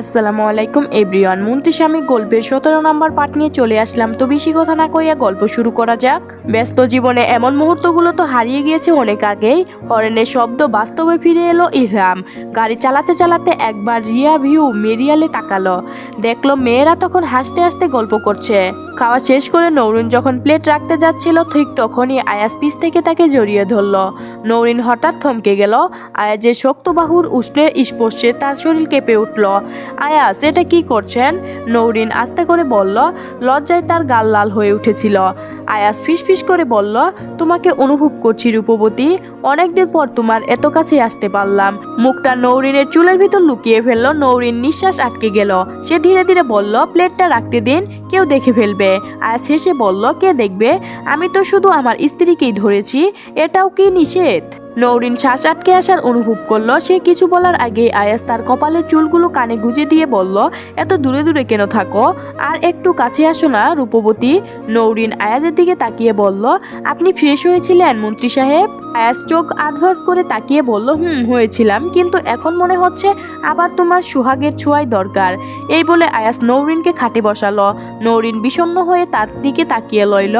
আসসালামু আলাইকুম, এভরিওয়ান। মন্ত্রিস্বামী গল্পের সতেরো নম্বর পাঠ নিয়ে চলে আসলাম। তো বেশি কথা না কইয়া গল্প শুরু করা যাক। ব্যস্ত জীবনে এমন মুহূর্তগুলো তো হারিয়ে গিয়েছে অনেক আগেই। হরেনের শব্দ বাস্তবে ফিরে এলো ইহরাম গাড়ি চালাতে চালাতে একবার রিয়া ভিউ মেরিয়ালে তাকালো। দেখল মেয়েরা তখন হাসতে হাসতে গল্প করছে। খাওয়া শেষ করে নৌরুন যখন প্লেট রাখতে যাচ্ছিল, ঠিক তখনই আয়াস পিস থেকে তাকে জড়িয়ে ধরলো। নৌরিন হঠাৎ থমকে গেল। আয়াজের শক্ত বাহুর উষ্ণের স্পর্শে তার শরীর কেঁপে উঠল। আয়াস এটা কি করছেন? নৌরিন আস্তে করে বলল, লজ্জায় তার গাল লাল হয়ে উঠেছিল। আয়াস ফিসফিস করে বলল, তোমাকে অনুভব করছি রূপবতী। অনেকদিন পর তোমার এত কাছে আসতে পারলাম। মুখটা নৌরিনের চুলের ভিতর লুকিয়ে ফেলল, নৌরিন নিঃশ্বাস আটকে গেল। সে ধীরে ধীরে বলল, প্লেটটা রাখতে দিন, কেউ দেখে ফেলবে। আর শেষে বলল, কে দেখবে? আমি তো শুধু আমার স্ত্রীকেই ধরেছি। এটাও কি নিষেধ? নৌরিন শ্বাস আটকে আসার অনুভব করল, সে কিছু বলার আগে আয়াস তার কপালের চুলগুলো কানে গুজে দিয়ে বলল, এত দূরে দূরে কেন থাকো? আর একটু কাছে আসো না, রূপবতী। নৌরিন আয়াজের দিকে তাকিয়ে বলল, আপনি ফ্রেশ হয়েছিলেন, মন্ত্রী সাহেব? আয়াস চোখ আধভাস করে তাকিয়ে বলল, হুম, হয়েছিলাম, কিন্তু এখন মনে হচ্ছে আবার তোমার সুহাগের ছোঁয়াই দরকার। এই বলে আয়াস নৌরিনকে খাটে বসালো। নৌরিন বিষণ্ণ হয়ে তার দিকে তাকিয়ে লইল।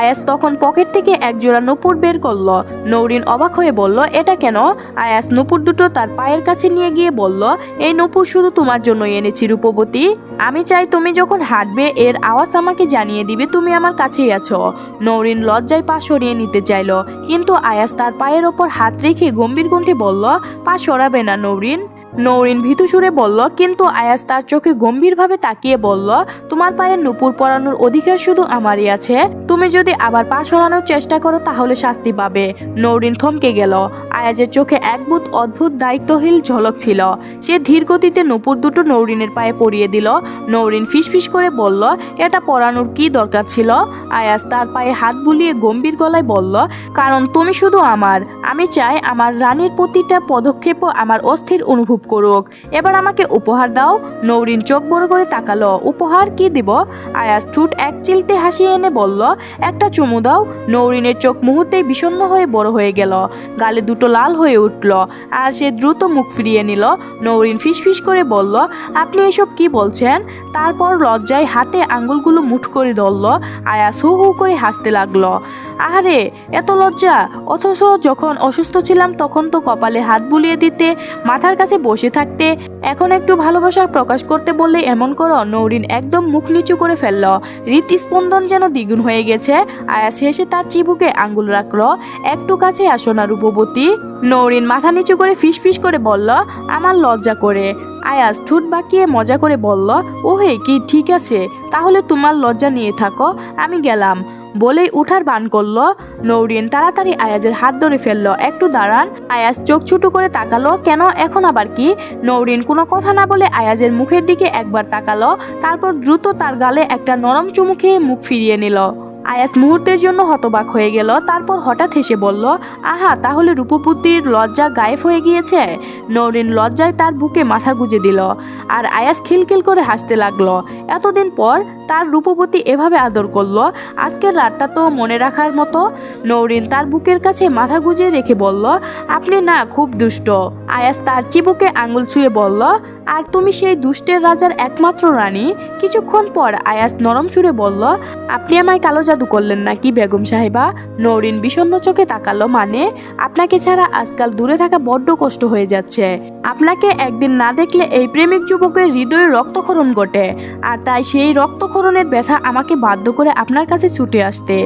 আয়াস তখন পকেট থেকে একজোড়া নুপুর বের করল। নৌরিন অবাক হয়ে বলল, এটা কেন? আয়াস নুপুর দুটো তার পায়ের কাছে নিয়ে গিয়ে বলল, এই নুপুর শুধু তোমার জন্য এনেছি, রূপবতী। আমি চাই তুমি যখন হাঁটবে, এর আওয়াজ আমাকে জানিয়ে দিবে তুমি আমার কাছেই আছো। নৌরিন লজ্জায় পা সরিয়ে নিতে চাইলো, কিন্তু আয়াস তার পায়ের ওপর হাত রেখে গম্ভীর কণ্ঠে বলল, পা সরাবে না নৌরিন। নৌরিন ভীতু সুরে বলল, কিন্তু আয়াস তার চোখে গম্ভীরভাবে তাকিয়ে বলল তোমার পায়ে নুপুর পরানোর অধিকার শুধু আমারই আছে। তুমি যদি আবার পা সরানোর চেষ্টা করো, তাহলে শাস্তি পাবে। নৌরিন থমকে গেল। আয়াজের চোখে একবুত অদ্ভুত দায়িত্বহীন ঝলক ছিল। সে ধীর গতিতে নুপুর দুটো নৌরিনের পায়ে পরিয়ে দিল। নৌরিন ফিসফিস করে বলল, এটা পরানোর কি দরকার ছিল? আয়াস তার পায়ে হাত বুলিয়ে গম্ভীর গলায় বলল, কারণ তুমি শুধু আমার। আমি চাই আমার রানীর প্রতিটা পদক্ষেপও আমার অস্থির অনুভব করুক। এবার আমাকে উপহার দাও। নৌরিন চোখ বড় করে তাকালো। উপহার কি দিব। আয়াস ঠুট এক চিলতে হাসি এনে বলল, একটা চুমু দাও। নৌরিনের চোখ মুহূর্তেই বিষণ্ন হয়ে বড় হয়ে গেল। গালে দুটো লাল হয়ে উঠল। আর সে দ্রুত মুখ ফিরিয়ে নিল। নৌরিন ফিসফিস করে বলল, আপনি এসব কি বলছেন? তারপর লজ্জায় হাতে আঙ্গুলগুলো মুঠ করে ধরল। আয়াস হু হু করে হাসতে লাগল। আহারে, এত লজ্জা। অথচ যখন অসুস্থ ছিলাম তখন তো কপালে হাত বুলিয়ে দিতে, মাথার কাছে বসে থাকতে, এখন একটু ভালোবাসা প্রকাশ করতে বললে এমন করো, নৌরিন একদম মুখ নিচু করে ফেলল। হৃৎস্পন্দন যেন দ্বিগুণ হয়ে গেছে, আয়াস হেসে তার চিবুকে আঙ্গুল রাখল। একটু কাছে আসো না, রূপবতী। নৌরিন মাথা নিচু করে ফিস ফিস করে বলল, আমার লজ্জা করে। আয়াস ঠুট বাঁকিয়ে মজা করে বলল, ওহে, কি ঠিক আছে। তাহলে তোমার লজ্জা নিয়ে থাকো, আমি গেলাম। বলেই উঠার বান করল। নৌরিন তাড়াতাড়ি আয়াজের হাত ধরে ফেলল। একটু দাঁড়ান। আয়াজ চোখ ছোটো করে তাকালো। কেন, এখন আবার কি? নৌরিন কোনো কথা না বলে আয়াজের মুখের দিকে একবার তাকালো। তারপর দ্রুত তার গালে একটা নরম চুমু খেয়ে মুখ ফিরিয়ে নিল। আয়াস মুহূর্তের জন্য হতবাক হয়ে গেল। তারপর হঠাৎ হেসে বলল, আহা, তাহলে রূপপুতির লজ্জা গায়েব হয়ে গিয়েছে? নৌরিন লজ্জায় তার বুকে মাথা গুজে দিল। আর আয়াস খিলখিল করে হাসতে লাগল। এতদিন পর তার রূপবতী এভাবে আদর করল, আজকের রাতটা তো মনে রাখার মতো। নৌরিন তার বুকের কাছে মাথা গুজে রেখে বলল, আপনি না খুব দুষ্ট। আয়াস তার চিবুকে আঙুল ছুঁয়ে বলল, আর তুমি সেই দুষ্টের রাজার একমাত্র রানী? কিছুক্ষণ পর আয়াস নরম সুরে বলল, আপনি আমায় কালো জাদু করলেন নাকি বেগম সাহেবা? নৌরিন বিষণ্ণ চোখে তাকালো মানে? আপনাকে ছাড়া আজকাল দূরে থাকা বড্ড কষ্ট হয়ে যাচ্ছে। আপনাকে একদিন না দেখলে এই প্রেমিক যুবকের হৃদয়ে রক্তক্ষরণ ঘটে। আর তাই সেই রক্তক্ষরণের ব্যথা আমাকে বাধ্য করে আপনার কাছে ছুটে আসতে।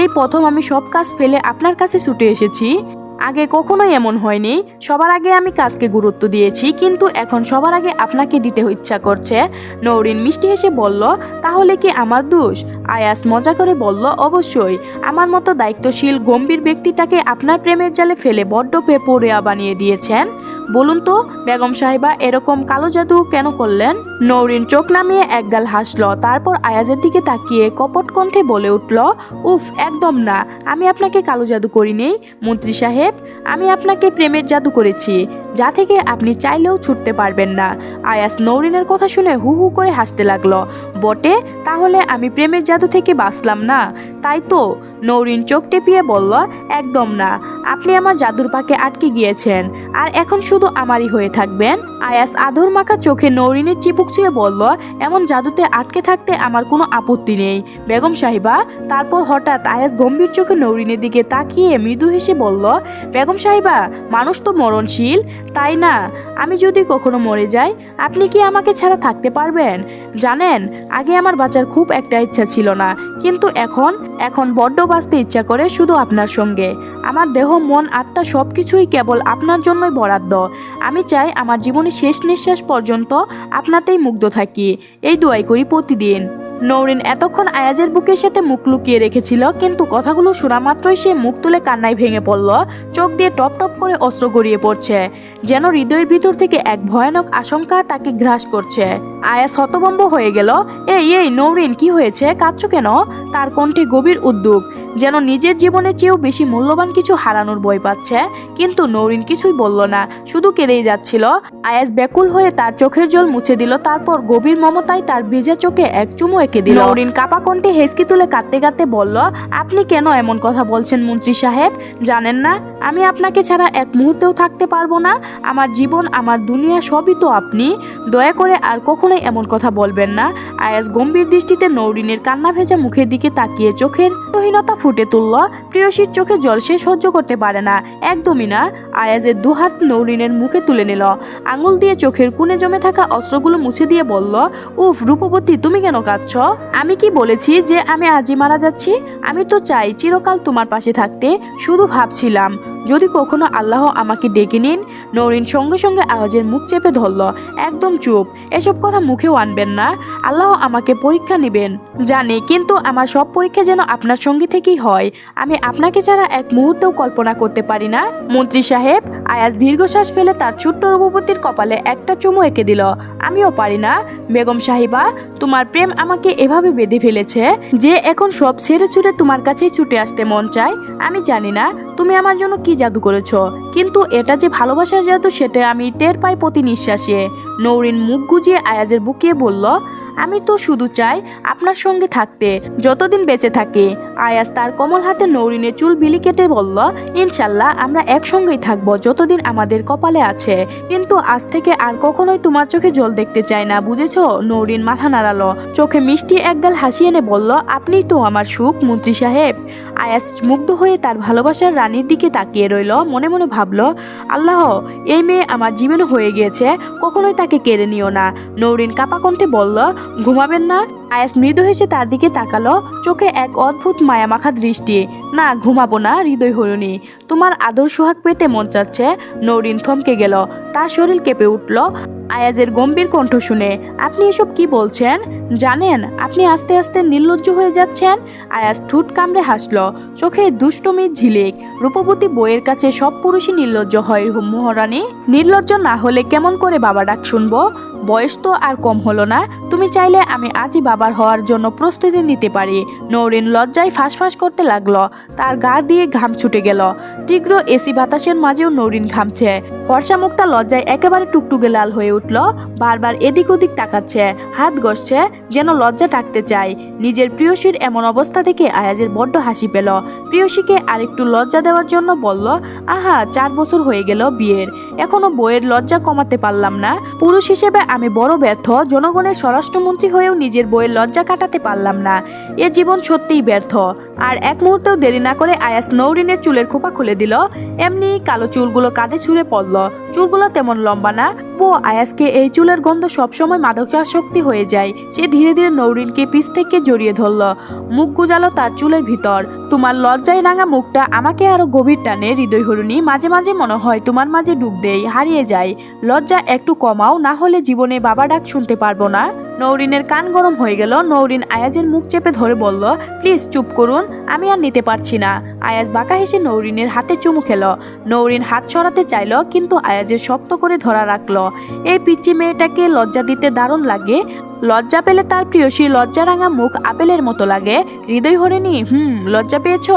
এই প্রথম আমি সব কাজ ফেলে আপনার কাছে ছুটে এসেছি। আগে কখনোই এমন হয়নি। সবার আগে আমি কাজকে গুরুত্ব দিয়েছি, কিন্তু এখন সবার আগে আপনাকে দিতে ইচ্ছা করছে। নৌরিন মিষ্টি হেসে বলল, তাহলে কি আমার দোষ? আয়াস মজা করে বলল, অবশ্যই। আমার মতো দায়িত্বশীল, গম্ভীর ব্যক্তিটাকে আপনার প্রেমের জালে ফেলে বড্ড পেপোরেয়া বানিয়ে দিয়েছেন। বলুন তো, বেগম সাহেবা, এরকম কালো জাদু কেন করলেন? নৌরিন চোখ নামিয়ে একগাল হাসলো, তারপর আয়াজের দিকে তাকিয়ে কপট কণ্ঠে বলে উঠল, উফ, একদম না, আমি আপনাকে কালো জাদু করিনি। মন্ত্রী সাহেব, আমি আপনাকে প্রেমের জাদু করেছি, যা থেকে আপনি চাইলেও ছুটতে পারবেন না। আয়াস নৌরিনের কথা শুনে হু হু করে হাসতে লাগল, বটে, তাহলে আমি প্রেমের জাদু থেকে বাঁচলাম না, তাই তো? নৌরিন চোখ টেপিয়ে বলল, একদম না, আপনি আমার জাদুর পাকে আটকে গিয়েছেন আর এখন শুধু আমারই হয়ে থাকবেন। আয়াস আধর মাখা চোখে নৌরিনের চিপুক ছুঁয়ে বলল, এমন জাদুতে আটকে থাকতে আমার কোনো আপত্তি নেই। বেগম সাহিবা তারপর হঠাৎ আয়াস গম্ভীর চোখে নৌরিনের দিকে তাকিয়ে মৃদু হেসে বলল, বেগম সাহিবা, মানুষ তো মরণশীল, তাই না? আমি যদি কখনো মরে যাই, আপনি কি আমাকে ছাড়া থাকতে পারবেন? জানেন, আগে আমার বাঁচার খুব একটা ইচ্ছা ছিল না, কিন্তু এখন এখন বড্ড বাঁচতে ইচ্ছা করে শুধু আপনার সঙ্গে। আমার দেহ, মন, আত্মা সব কিছুই কেবল আপনার জন্যই বরাদ্দ। আমি চাই আমার জীবনের শেষ নিঃশ্বাস পর্যন্ত আপনাতেই মুগ্ধ থাকি। এই দোয়াই করি প্রতিদিন। নৌরিন এতক্ষণ আয়াজের বুকের সাথে মুখ লুকিয়ে রেখেছিল, কিন্তু কথাগুলো শোনা মাত্রই সে মুখ তুলে কান্নায় ভেঙে পড়ল, চোখ দিয়ে টপ টপ করে অস্ত্র গড়িয়ে পড়ছে। যেন হৃদয়ের ভিতর থেকে এক ভয়ানক আশঙ্কা তাকে গ্রাস করছে। আয়াস হতভম্ব হয়ে গেল। এই এই, নৌরিন, কি হয়েছে? কাঁদছো কেন তার কণ্ঠে গভীর উদ্যোগ যেন নিজের জীবনের চেয়েও বেশি মূল্যবান কিছু হারানোর ভয় পাচ্ছে। কিন্তু নৌরিন কিছুই বলল না, শুধু কেঁদেই যাচ্ছিল। আয়াস ব্যাকুল হয়ে তার চোখের জল মুছে দিল, তারপর গভীর মমতায় তার ভেজা চোখে এক চুমু এঁকে দিল। নৌরিন কাপা কণ্ঠে হেসকি তুলে কাঁদতে কাঁদতে বলল, আপনি কেন এমন কথা বলছেন মন্ত্রী সাহেব? জানেন না, আমি আপনাকে ছাড়া এক মুহূর্তেও থাকতে পারব না। আমার জীবন, আমার দুনিয়া সবই তো আপনি। দয়া করে আর কখনোই এমন কথা বলবেন না। আয়াস গম্ভীর দৃষ্টিতে নৌরিনের কান্না ভেজা মুখের দিকে তাকিয়ে চোখের তহীনতা ফুটে তুলল। প্রিয়সীর চোখে জল সে সহ্য করতে পারে না। একদমই না। আয়াজের দুহাত নৌরিনের মুখে তুলে নিল। আঙুল দিয়ে চোখের কুনে জমে থাকা অস্ত্রগুলো মুছে দিয়ে বলল, উফ, রূপবতী, তুমি কেন কাঁদছ? আমি কি বলেছি যে আমি আজই মারা যাচ্ছি? আমি তো চাই চিরকাল তোমার পাশে থাকতে। শুধু ভাবছিলাম, যদি কখনো আল্লাহ আমাকে ডেকে নিন নৌরিন সঙ্গে সঙ্গে আওয়াজের মুখ চেপে ধরল, একদম চুপ, এসব কথা মুখেও আনবেন না। আল্লাহ আমাকে পরীক্ষা নেবেন। জানি, কিন্তু আমার সব পরীক্ষা যেন আপনার সঙ্গী থেকেই হয়। আমি আপনাকে ছাড়া এক মুহূর্তেও কল্পনা করতে পারি না। মন্ত্রী সাহেব, আয়াজ দীর্ঘশ্বাস ফেলে তার ছোট্ট রূপবতীর কপালে একটা চুমু এঁকে দিল। আমিও পারি না। বেগম সাহিবা, তোমার প্রেম আমাকে এভাবে বেঁধে ফেলেছে যে এখন সব ছেড়ে ছুড়ে তোমার কাছেই ছুটে আসতে মন চায়। আমি জানি না তুমি আমার জন্য কি জাদু করেছ, কিন্তু এটা যে ভালোবাসার জাদু সেটা আমি টের পাই প্রতি নিঃশ্বাসে। নৌরিন মুখ গুজিয়ে আয়াজের বুকিয়ে বলল, আমি তো শুধু চাই আপনার সঙ্গে থাকতে, যতদিন বেঁচে থাকি। আয়াস তার কমল হাতে নৌরিনের চুল বিলি কেটে বলল, ইনশাল্লাহ আমরা একসঙ্গেই থাকব যতদিন আমাদের কপালে আছে। কিন্তু আজ থেকে আর কখনোই তোমার চোখে জল দেখতে চাই না, বুঝেছ? নৌরিন মাথা নাড়ালো। চোখে মিষ্টি একগাল হাসি এনে বলল, আপনিই তো আমার সুখ, মন্ত্রী সাহেব। আয়াস মুগ্ধ হয়ে তার ভালোবাসার রানীর দিকে তাকিয়ে রইল, মনে মনে ভাবল, আল্লাহ, এই মেয়ে আমার জীবনে হয়ে গিয়েছে, কখনোই তাকে কেড়ে নিও না। নৌরিন কাপা কণ্ঠে বলল, ঘুমাবেন না? আয়াস মৃদু হেসে তার দিকে তাকালো। চোখে এক অদ্ভুত মায়ামাখা দৃষ্টি। না, ঘুমাবো না, হৃদয় হরণি। তোমার আদর সোহাগ পেতে মন চাচ্ছে। নৌরিন থমকে গেল। তার শরীর কেঁপে উঠল। আয়াজের গম্ভীর কণ্ঠ শুনে, আপনি এসব কি বলছেন? জানেন, আপনি আস্তে আস্তে নির্লজ্জ হয়ে যাচ্ছেন? আয়াজ ঠুট কামড়ে হাসল। চোখে দুষ্টমির ঝিলিক। রূপবতী বইয়ের কাছে সব পুরুষই নির্লজ্জ হয়, মহারানী। নির্লজ্জ না হলে কেমন করে বাবা ডাক শুনব? বয়স তো আর কম হলো না। তুমি চাইলে আমি আজই বাবার হওয়ার জন্য প্রস্তুতি নিতে পারি। নৌরিন লজ্জায় ফাঁস করতে লাগল। তার গা দিয়ে ঘাম ছুটে গেল। তীব্র এসি বাতাসের মাঝেও নৌরিন ঘামছে। ফর্সা মুখটা লজ্জায় একেবারে টুকটুকে লাল হয়ে উঠল। বারবার এদিক ওদিক তাকাচ্ছে। হাত গসছে যেন লজ্জা টাকতে চায়। নিজের প্রিয়সীর এমন অবস্থা থেকে আয়াজের বড্ড হাসি পেল। প্রিয়সীকে আরেকটু লজ্জা দেওয়ার জন্য বলল, আহা, চার বছর হয়ে গেল বিয়ের। এখনও বইয়ের লজ্জা কমাতে পারলাম না। পুরুষ হিসেবে আমি বড় ব্যর্থ, জনগণের স্বরাষ্ট্রমন্ত্রী হয়েও নিজের বইয়ের লজ্জা কাটাতে পারলাম না। এ জীবন সত্যিই ব্যর্থ। আর এক মুহূর্তেও দেরি না করে আয়াস নৌরিনের চুলের খোপা খুলে দিল। এমনি কালো চুলগুলো কাঁধে ছুঁড়ে পড়ল। চুলগুলো তেমন লম্বা না। ও আয়াসকে এই চুলের গন্ধ সবসময় মাদকাসক্তি হয়ে যায়। সে ধীরে ধীরে নৌরিনকে পিছ থেকে জড়িয়ে ধরল। মুখ গুজালো তার চুলের ভিতর। তোমার লজ্জায় রাঙা মুখটা আমাকে আরও গভীর টানে। হৃদয় হরুনি মাঝে মাঝে মনে হয় তোমার মাঝে ডুব দেই, হারিয়ে যায় লজ্জা একটু কমাও, না হলে জীবনে বাবা ডাক শুনতে পারব না। নৌরিনের কান গরম হয়ে গেল। নৌরিন আয়াজের মুখ চেপে ধরে বলল, প্লিজ চুপ করুন, আমি আর নিতে পারছি না। আয়াজ বাঁকা হেসে নৌরিনের হাতে চুমু খেল। নৌরিন হাত সরাতে চাইল, কিন্তু আয়াজের শক্ত করে ধরা রাখল। এই পিচ্চি মেয়েটাকে লজ্জা দিতে দারুণ লাগে। লজ্জা পেলে তার প্রিয়সী লজ্জারাঙা মুখ আপেলের মতো লাগে। হৃদয় হরেনি হুম, লজ্জা পেয়েছ?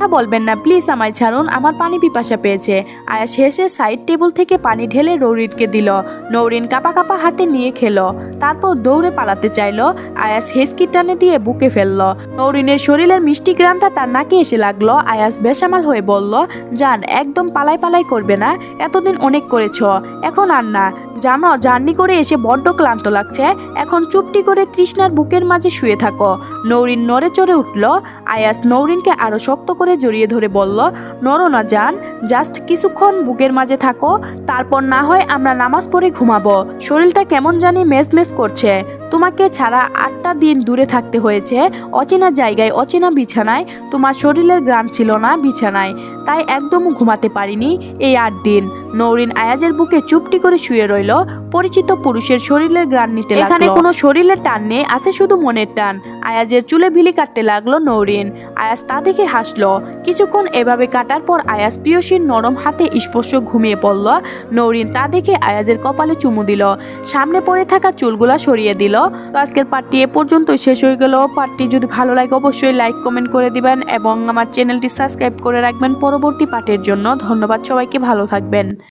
কথা বলবেন না। প্লিজ আমায় ছাড়ুন, আমার পানি পিপাসা পেয়েছে। আয়াস হেসে সাইড টেবিল থেকে পানি ঢেলে নৌরিনকে দিল। নৌরিন কাপা কাপা হাতে নিয়ে খেলো। তারপর দৌড়ে পালাতে চাইলো। আয়াস হেসকি টানে দিয়ে বুকে ফেলল। নৌরিনের শরীরের মিষ্টি গ্রানটা তার নাকে এসে লাগল। আয়াস বেসামাল হয়ে বলল, জান, একদম পালাই পালাই করবে না। এতদিন অনেক করেছ। এখন আর না। জানো, জার্নি করে এসে বড্ড ক্লান্ত লাগছে। এখন চুপটি করে তৃষ্ণার বুকের মাঝে শুয়ে থাকো। নৌরিন নড়ে চড়ে উঠল। আয়াস নৌরিনকে আরও শক্ত করে জড়িয়ে ধরে বলল নরনা যান জাস্ট কিছুক্ষণ বুকের মাঝে থাকো, তারপর না হয় আমরা নামাজ পড়ে ঘুমাবো। শরীরটা কেমন জানি মেজ মেজ করছে। তোমাকে ছাড়া আটটা দিন দূরে থাকতে হয়েছে, অচেনা জায়গায়, অচেনা বিছানায়। তোমার শরীরের গ্রাম ছিল না বিছানায়, তাই একদম ঘুমাতে পারিনি এই আট দিন। নৌরিন আয়াজের বুকে চুপটি করে শুয়ে রইল, পরিচিত পুরুষের শরীরের গ্রান নিতে এখানে কোনো শরীরের টান নেই, আছে শুধু মনের টান। আয়াজের চুলে ভিলি কাটতে লাগল নৌরিন। আয়াজ তা দেখে হাসলো। কিছুক্ষণ এভাবে কাটার পর আয়াজ পিয়সীর নরম হাতে স্পর্শ ঘুমিয়ে পড়ল। নৌরিন তা দেখে আয়াজের কপালে চুমু দিল। সামনে পড়ে থাকা চুলগুলা সরিয়ে দিল। তো আজকের পার্টি এ পর্যন্ত শেষ হয়ে গেল। পার্টি যদি ভালো লাগে অবশ্যই লাইক, কমেন্ট করে দিবেন এবং আমার চ্যানেলটি সাবস্ক্রাইব করে রাখবেন পরবর্তী পার্টের জন্য। ধন্যবাদ সবাইকে, ভালো থাকবেন।